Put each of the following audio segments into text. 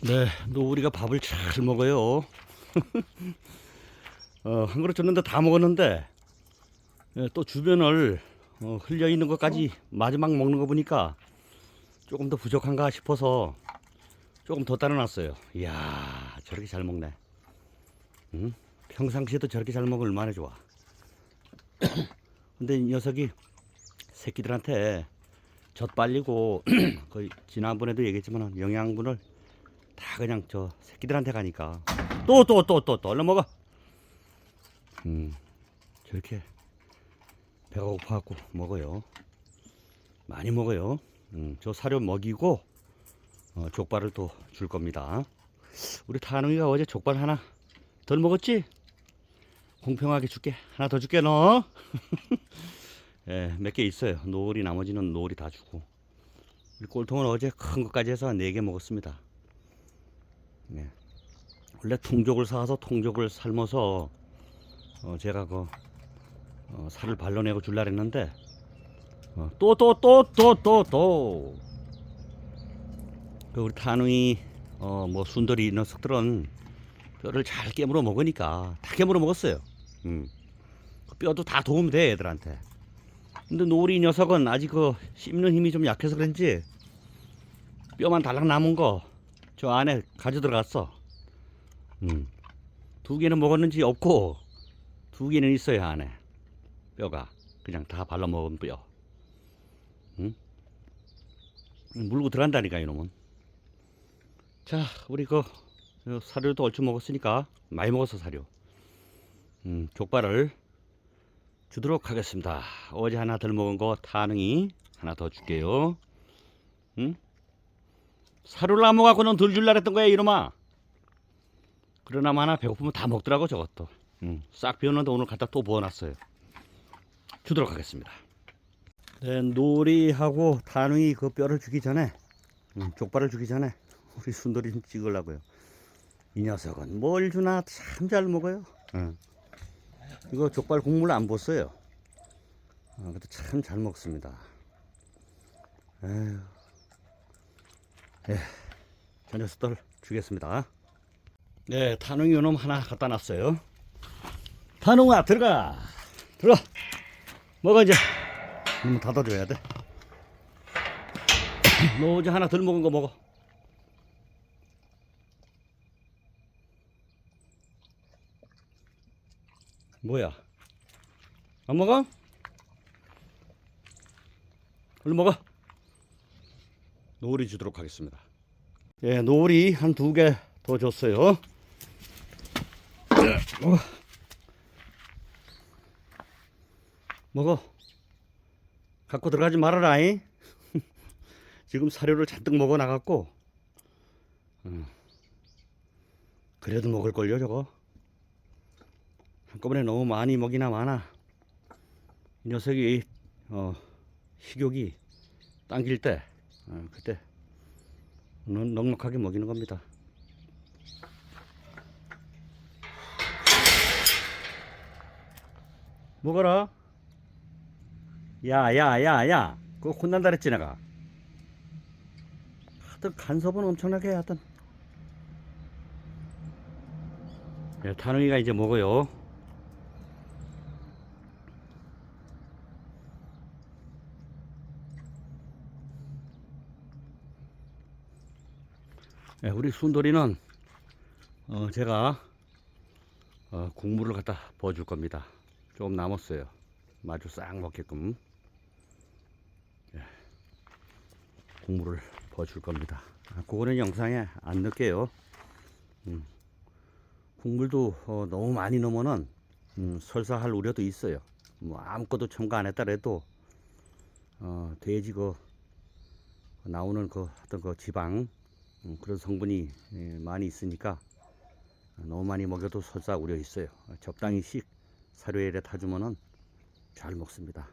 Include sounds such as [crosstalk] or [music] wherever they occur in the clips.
네, 노우리가 밥을 잘 먹어요. [laughs] 어, 한 그릇 줬는데 다 먹었는데 예, 또 주변을 어, 흘려 있는 것까지 마지막 먹는 거 보니까 조금 더 부족한가 싶어서 조금 더 따라놨어요. 이야, 저렇게 잘 먹네. 응? 평상시에도 저렇게 잘 먹으면 얼마나 좋아. [coughs] 근데 이 녀석이 새끼들한테 젖 빨리고 [coughs] 거의 지난번에도 얘기했지만 영양분을 다 그냥 저 새끼들한테 가니까 또 또 또 또 또 얼른 먹어. 음 저렇게 배가 고파갖고 먹어요. 많이 먹어요. 음, 저 사료 먹이고 어, 족발을 또 줄 겁니다. 우리 타능이가 어제 족발 하나 덜 먹었지? 공평하게 줄게. 하나 더 줄게 너. [laughs] 예, 몇 개 있어요. 노을이 나머지는 노을이 다 주고. 이 꼴통은 어제 큰 것까지 해서 네 개 먹었습니다. 네. 원래 통족을 사서 통족을 삶아서 어, 제가 그 어, 살을 발라내고 줄라 했는데 어, 또또 또 또 또또 그 우리 타누이 어, 뭐 순돌이 녀석들은 뼈를 잘 깨물어 먹으니까 다 깨물어 먹었어요. 음. 그 뼈도 다 도움 돼 애들한테. 근데 노리 녀석은 아직 그 씹는 힘이 좀 약해서 그런지 뼈만 달랑 남은 거 저 안에 가져 들어갔어. 음. 두 개는 먹었는지 없고 두 개는 있어요 안에 뼈가 그냥 다 발라 먹은 뼈. 음? 물고 들어간다니까 이놈은. 자 우리 그 어, 사료도 얼추 먹었으니까 많이 먹었어 사료. 음, 족발을 주도록 하겠습니다. 어제 하나 덜 먹은 거 타능이 하나 더 줄게요. 응? 사료를 안 먹어갖고는 덜 줄라 했던 거야 이놈아. 그러나마 하나 배고프면 다 먹더라고 저것도. 응. 싹 비웠는데 오늘 갖다 또 부어놨어요. 주도록 하겠습니다. 네, 놀이하고 타능이 그 뼈를 주기 전에 음, 족발을 주기 전에 우리 순돌이 좀 찍으려고요. 이 녀석은 뭘 주나 참 잘 먹어요. 응. 이거 족발 국물 안 부었어요. 아, 근데 참잘 먹습니다. 에휴. 예, 저 녀석들 주겠습니다. 네, 타농이 요놈 하나 갖다 놨어요. 타농아, 들어가! 들어가! 먹어, 이제. 음, 닫아줘야 돼. [coughs] 너 어제 하나 덜 먹은 거 먹어. 뭐야? 안 먹어? 얼른 먹어. 노을이 주도록 하겠습니다. 예, 노을이 한 두 개 더 줬어요. 먹어. 먹어. 갖고 들어가지 말아라잉. [laughs] 지금 사료를 잔뜩 먹어 나갔고. 음. 그래도 먹을걸요, 저거. 한꺼번에 너무 많이 먹이나 많아. 이 녀석이 어, 식욕이 당길 때 어, 그때 넉- 넉넉하게 먹이는 겁니다. 먹어라. 야, 야, 야, 야. 그거 혼난다 그랬지, 내가. 하여튼 간섭은 엄청나게 하여튼. 예, 타능이가 이제 먹어요. 예, 우리 순돌이는 어, 제가 어, 국물을 갖다 부어줄 겁니다. 조금 남았어요. 마주 싹 먹게끔 예, 국물을 부어줄 겁니다. 아, 그거는 영상에 안 넣을게요. 음, 국물도 어, 너무 많이 넣으면은 음, 설사할 우려도 있어요. 뭐 아무것도 첨가 안 했다래도 어, 돼지 그 나오는 그 어떤 그 지방 음, 그런 성분이 예, 많이 있으니까 너무 많이 먹여도 설사 우려 있어요. 적당히씩 사료에 타주면은 잘 먹습니다.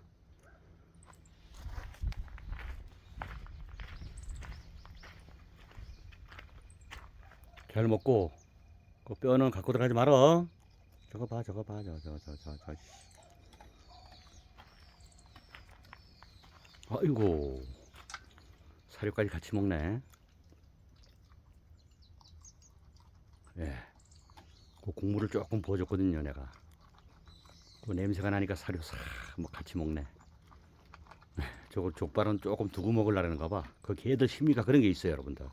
잘 먹고 그 뼈는 갖고 들어가지 말어. 저거 봐, 저거 봐, 저, 저, 저, 저, 저. 씨. 아이고 사료까지 같이 먹네. 예. 그 국물을 조금 부어줬거든요, 내가. 그 냄새가 나니까 사료 싹 뭐 같이 먹네. [laughs] 저거 족발은 조금 두고 먹으려는가 봐. 그 개들 심리가 그런 게 있어요, 여러분들.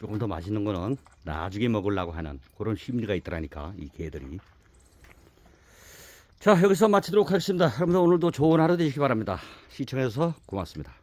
조금 더 맛있는 거는 나중에 먹으려고 하는 그런 심리가 있더라니까, 이 개들이. 자, 여기서 마치도록 하겠습니다. 여러분들 오늘도 좋은 하루 되시기 바랍니다. 시청해주셔서 고맙습니다.